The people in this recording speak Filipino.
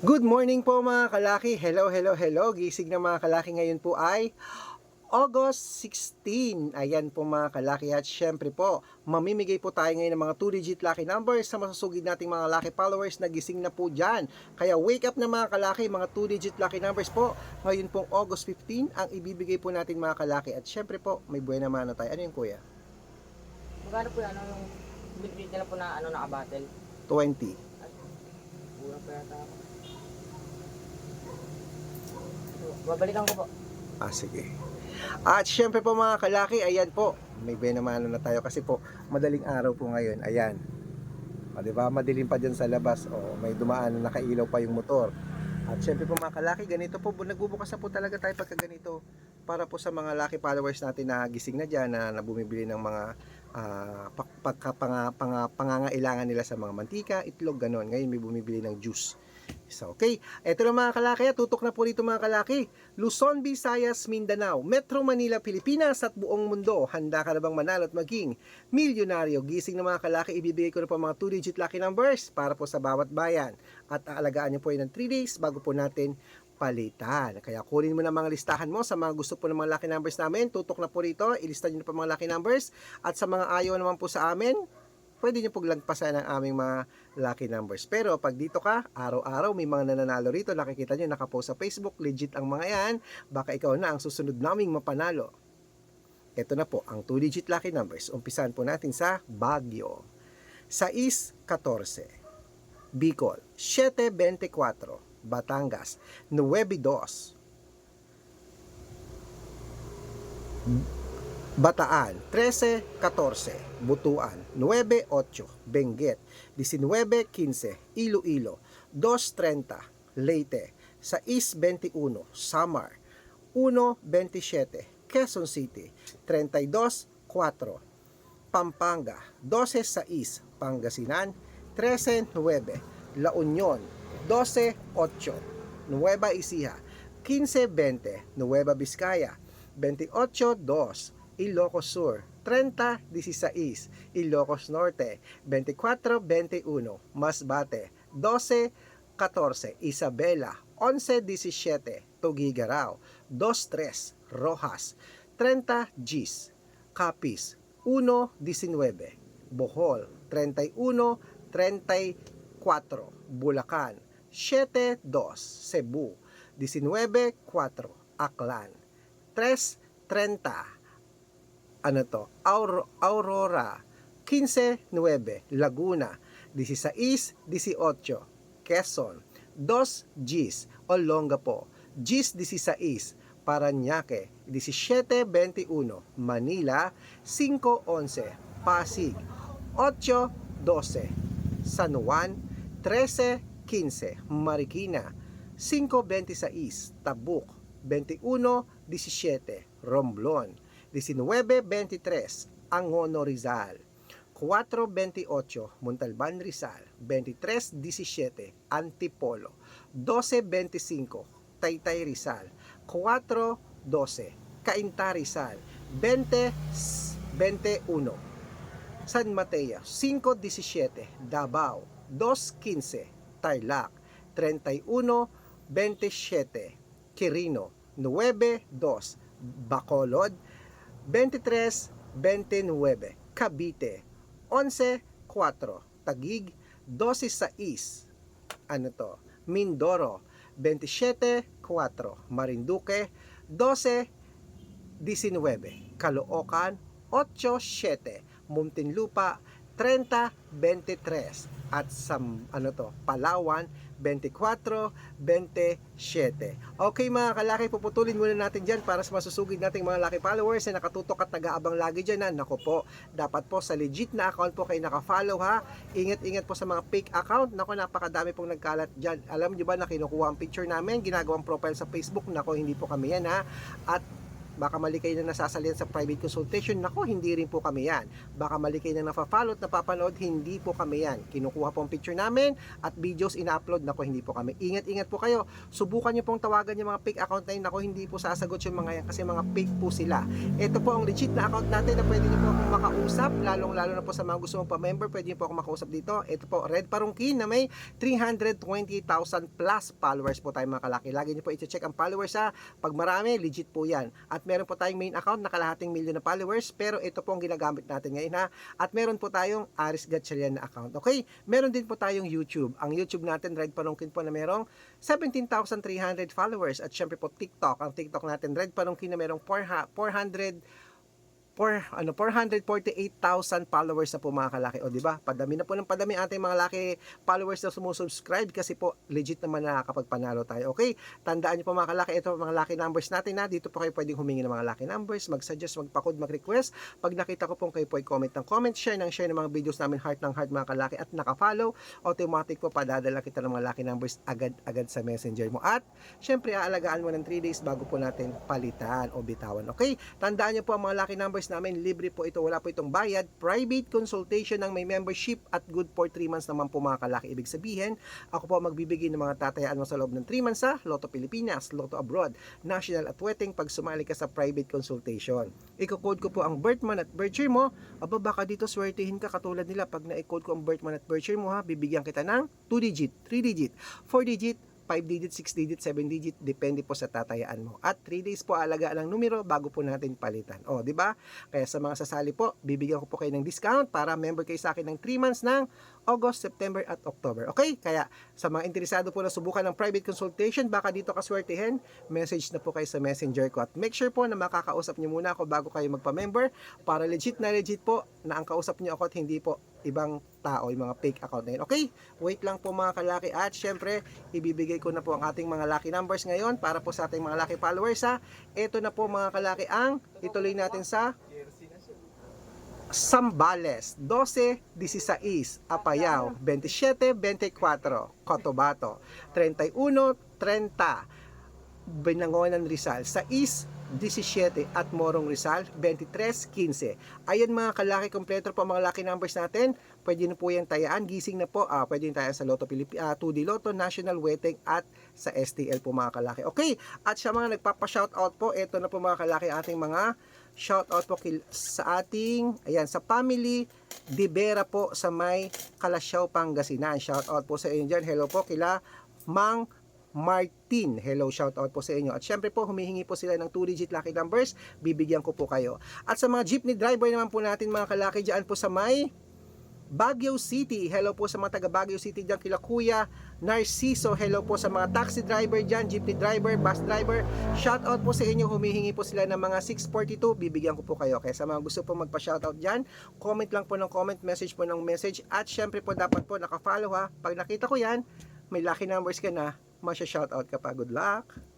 Good morning po mga kalaki. Hello, hello, hello. Gising na mga kalaki ngayon po ay August 16. Ayan po mga kalaki at syempre po, mamimigay po tayo ngayon ng mga 2-digit lucky numbers sa masusugid nating mga lucky followers na gising na po dyan. Kaya wake up na mga kalaki, mga 2-digit lucky numbers po. Ngayon pong August 15 ang ibibigay po natin mga kalaki. At syempre po, may buhay naman na tayo. Ano yun kuya? Magkano po yan? Ano yung bitbit nila po na ano naka-battle? 20. Pura pa yata ako. Babalikan ko po. Ah, sige. At syempre po mga kalaki, ayan po. May benamano na tayo kasi po, madaling araw po ngayon. Ayan. O, di ba? Madilim pa dyan sa labas. O, may dumaan na nakailaw pa yung motor. At syempre po mga kalaki, ganito po, bu- nagbubukas na po talaga tayo pagka ganito. Para po sa mga lucky followers natin na gising na dyan, na, na bumibili ng mga panga- pangangailangan nila sa mga mantika, itlog, ganon. Ngayon may bumibili ng juice. So, okay. Ito na mga kalaki. Tutok na po dito mga kalaki. Luzon, Visayas, Mindanao, Metro Manila, Pilipinas at buong mundo. Handa ka na bang manalo at maging milyonaryo? Gising na mga kalaki, ibibigay ko na po mga 2-digit lucky numbers para po sa bawat bayan. At aalagaan niyo po yun ng 3 days bago po natin palitan. Kaya kunin mo na mga listahan mo sa mga gusto po ng mga lucky numbers namin. Tutok na po rito. Ilista niyo na po mga lucky numbers. At sa mga ayaw naman po sa amin, pwede nyo paglagpasan ang aming mga lucky numbers. Pero pag dito ka, araw-araw may mga nananalo rito. Nakikita nyo, nakapost sa Facebook. Legit ang mga yan. Baka ikaw na ang susunod naming mapanalo. Ito na po, ang 2-digit lucky numbers. Umpisahan po natin sa Baguio. 6-14. Bicol. 7-24. Batangas. 9-2. Bataan, 13-14, Butuan, 9-8, Benguet, 19-15, Iloilo, 2-30, Leyte, 6-21, Samar, 1-27, Quezon City, 32-4, Pampanga, 12-6, Pangasinan, 13-9, La Union, 12-8, Nueva Ecija, 15-20, Nueva Vizcaya, 28-2, Ilocos Sur, 30-16, Ilocos Norte, 24-21, Masbate, 12-14, Isabela, 11-17, Tugigaraw, 2-3, Rojas, 30 Gs, Capiz, 1-19, Bohol, 31-34, Bulacan, 7-2, Cebu, 19-4, Aklan, 3.30 ano to, Aur- Aurora, 15.9, Laguna, 16.18, Quezon, 2 Gs, Olongapo, Gs 16, Paranaque, 17.21, Manila, 5.11, Pasig, 8.12, San Juan, 13.15, Marikina, 5.26, Tabuk, 21.17, Romblon, 19.23, Angono Rizal, 4.28, Montalban Rizal, 23.17, Antipolo, 12.25, Taytay Rizal, 4.12, Cainta Rizal, 20.21, San Mateo, 5.17, Davao, 2.15, Tarlac, 31.27, Quirino, 9.2, Bacolod, 23.29, Cavite, 11.4, Tagig, 12.6, ano to, Mindoro, 27.4, Marinduque, 12.19, Caloocan, 8.7, Muntinlupa, 30.23, at sa ano to, Palawan, 24-27. Okay mga kalaki, puputulin muna natin dyan para sa masusugid nating mga laki followers na nakatutok at nag-aabang lagi dyan na naku po, dapat po sa legit na account po kayo nakafollow ha. Ingat-ingat po sa mga fake account. Naku, napakadami pong nagkalat dyan. Alam nyo ba na kinukuha ang picture namin, ginagawang profile sa Facebook. Naku, hindi po kami yan ha. At Baka mali kayo na nasasalihan sa private consultation. Nako, hindi rin po kami yan. Baka mali kayo na nafa-follow at napapanood. Hindi po kami yan. Kinukuha po ang picture namin at videos ina-upload. Nako, hindi po kami. Ingat-ingat po kayo. Subukan nyo pong tawagan yung mga fake account na yun. Nako, hindi po sasagot yung mga yan kasi mga fake po sila. Ito po ang legit na account natin na pwede nyo po akong makausap. Lalong-lalo na po sa mga gusto mong pa-member, pwede nyo po ako makausap dito. Ito po, Red Parungkin na may 320,000 plus followers po tayo mga kalaki. Lagi nyo po i-check ang followers ha. Pag marami, legit po yan. At meron po tayong main account na kalahating milyon na followers, pero ito po ang ginagamit natin ngayon ha. At meron po tayong Aris Gatchalian na account. Okay? Meron din po tayong YouTube. Ang YouTube natin, Red Parungkin po na merong 17,300 followers. At syempre po TikTok. Ang TikTok natin, Red Parungkin na merong 400 for ano 448,000 followers na po mga kalaki. O di ba? Padami na po ng padami ating mga laki followers na sumusubscribe kasi po legit naman nakakapagpanalo tayo. Okay tandaan niyo po mga kalaki ito mga laki numbers natin na. Dito po kayo pwedeng humingi ng mga laki numbers mag-suggest magpa-code mag-request. Pag nakita ko pong kayo po ay comment ng comment share ng share ng mga videos namin heart ng heart mga kalaki at naka-follow automatic po padadala kita ng mga laki numbers agad-agad sa messenger mo. At syempre aalagaan mo ng 3 days bago po natin palitan o bitawan. Okay tandaan niyo po ang mga laki numbers namin, libre po ito, wala po itong bayad. Private consultation ng may membership at good for 3 months naman po mga kalaki. Ibig sabihin, ako po magbibigay ng mga tatayaan mo sa loob ng 3 months sa Lotto Pilipinas, Lotto Abroad, National at Wedding pag sumali ka sa private consultation. Iko-code ko po ang birth month at birth year mo. Aba, baka dito swertihin ka katulad nila pag na-code ko ang birth month at birth year mo ha, bibigyan kita ng 2 digit, 3 digit, 4 digit, 5 digit, 6 digit, 7 digit, depende po sa tatayaan mo. At 3 days po alagaan ng numero bago po natin palitan. O, di ba? Kaya sa mga sasali po, bibigyan ko po kayo ng discount para member kayo sa akin ng 3 months ng August, September at October. Okay? Kaya sa mga interesado po na subukan ng private consultation, baka dito kaswertihin, message na po kayo sa messenger ko. At make sure po na makakausap niyo muna ako bago kayo magpa-member para legit na legit po na ang kausap niyo ako at hindi po ibang tao, yung mga fake account na yun. Okay? Wait lang po mga kalaki at syempre, ibibigay ko na po ang ating mga lucky numbers ngayon para po sa ating mga lucky followers ha. Ito na po mga kalaki ang ituloy natin sa Sambales, 12, 16, Apayao, 27, 24, Cotabato, 31, 30, Binangonan Rizal, 6, 17 at Morong Rizal 23-15. Ayan mga kalaki kompleto po mga lucky numbers natin. Pwede na po yan tayaan. Gising na po. Ah, pwede yung tayaan sa Lotto Pilip, ah, 2D Lotto, National Wedding at sa STL po mga kalaki. Okay. At sa mga nagpapa-shoutout po, ito na po mga kalaki ating mga shoutout po kil- sa ating ayan sa family Dibera po sa may Kalasyaw Pangasinan. Shoutout po sa inyo dyan. Hello po kila Mang Martin. Hello, shout out po sa inyo. At syempre po, humihingi po sila ng 2-digit lucky numbers. Bibigyan ko po kayo. At sa mga jeepney driver naman po natin mga kalaki dyan po sa may Baguio City. Hello po sa mga taga Baguio City dyan kila Kuya Narciso. Hello po sa mga taxi driver dyan, jeepney driver, bus driver. Shout out po sa inyo. Humihingi po sila ng mga 642. Bibigyan ko po kayo. Kaya sa mga gusto po magpa-shout out dyan, comment lang po ng comment, message po ng message. At syempre po dapat po naka-follow ha. Pag nakita ko yan, may lucky numbers ka na, masya-shoutout ka pa. Good luck!